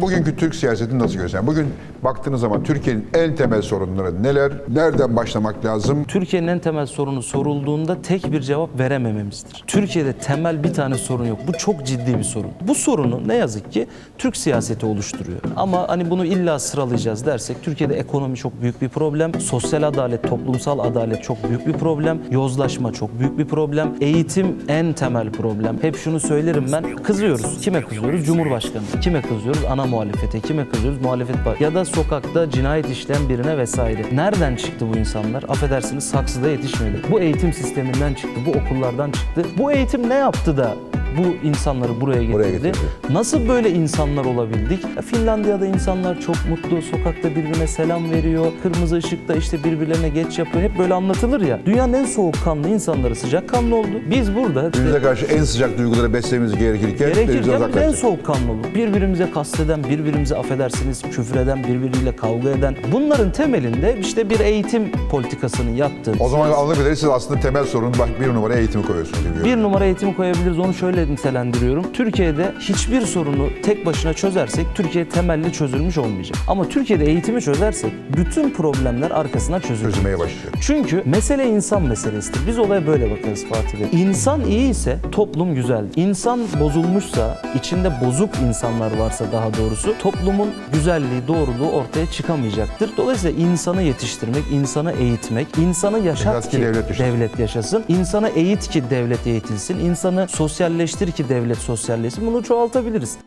Bugünkü Türk siyasetini nasıl görüyorsun? Bugün baktığınız zaman Türkiye'nin en temel sorunları neler? Nereden başlamak lazım? Türkiye'nin en temel sorunu sorulduğunda tek bir cevap veremememizdir. Türkiye'de temel bir tane sorun yok. Bu çok ciddi bir sorun. Bu sorunu ne yazık ki Türk siyaseti oluşturuyor. Ama hani bunu illa sıralayacağız dersek Türkiye'de ekonomi çok büyük bir problem. Sosyal adalet, toplumsal adalet çok büyük bir problem. Yozlaşma çok büyük bir problem. Eğitim en temel problem. Hep şunu söylerim ben. Kızıyoruz. Kime kızıyoruz? Cumhurbaşkanı. Kime kızıyoruz? Ana muhalefete. Kime kızıyoruz? Muhalefet parti. Ya da sokakta cinayet işleyen birine vesaire. Nereden çıktı bu insanlar? Affedersiniz saksıda yetişmedi. Bu eğitim sisteminden çıktı. Bu okullardan çıktı. Bu eğitim ne yaptı da bu insanları buraya getirdi? Buraya getirdi. Nasıl böyle insanlar olabildik? Ya Finlandiya'da insanlar çok mutlu, sokakta birbirine selam veriyor, kırmızı ışıkta işte birbirlerine geç yapıyor. Hep böyle anlatılır ya. Dünyanın en soğukkanlı insanları sıcakkanlı oldu. Biz burada işte Birbirimize karşı en sıcak duyguları beslememiz gerekirken birbirimize gerekirken biz en uzaklaştık. soğukkanlı olduk. Birbirimize kasteden, birbirimize affedersiniz küfür eden, birbiriyle kavga eden. Bunların temelinde işte bir eğitim politikasının yattığı. O zaman siz aslında temel sorunun bak bir numara eğitimi koyuyorsunuz gibi. görünüyor. Bir numara eğitimi koyabiliriz. Onu şöyle nitelendiriyorum. Türkiye'de hiçbir sorunu tek başına çözersek Türkiye temelli çözülmüş olmayacak. Ama Türkiye'de eğitimi çözersek bütün problemler arkasına çözülecek. Çözülmeye başlıyor. Çünkü mesele insan meselesidir. Biz olaya böyle bakarız Fatih Bey. İnsan iyi ise toplum güzel. İnsan bozulmuşsa, içinde bozuk insanlar varsa daha doğrusu toplumun güzelliği, doğruluğu ortaya çıkamayacaktır. Dolayısıyla insanı yetiştirmek, insanı eğitmek, insanı yaşat Yaşat ki devlet yaşasın. devlet yaşasın, insanı eğit ki devlet eğitilsin, insanı sosyalleştir ki devlet sosyalleşsin. Bunu çoğaltabiliriz.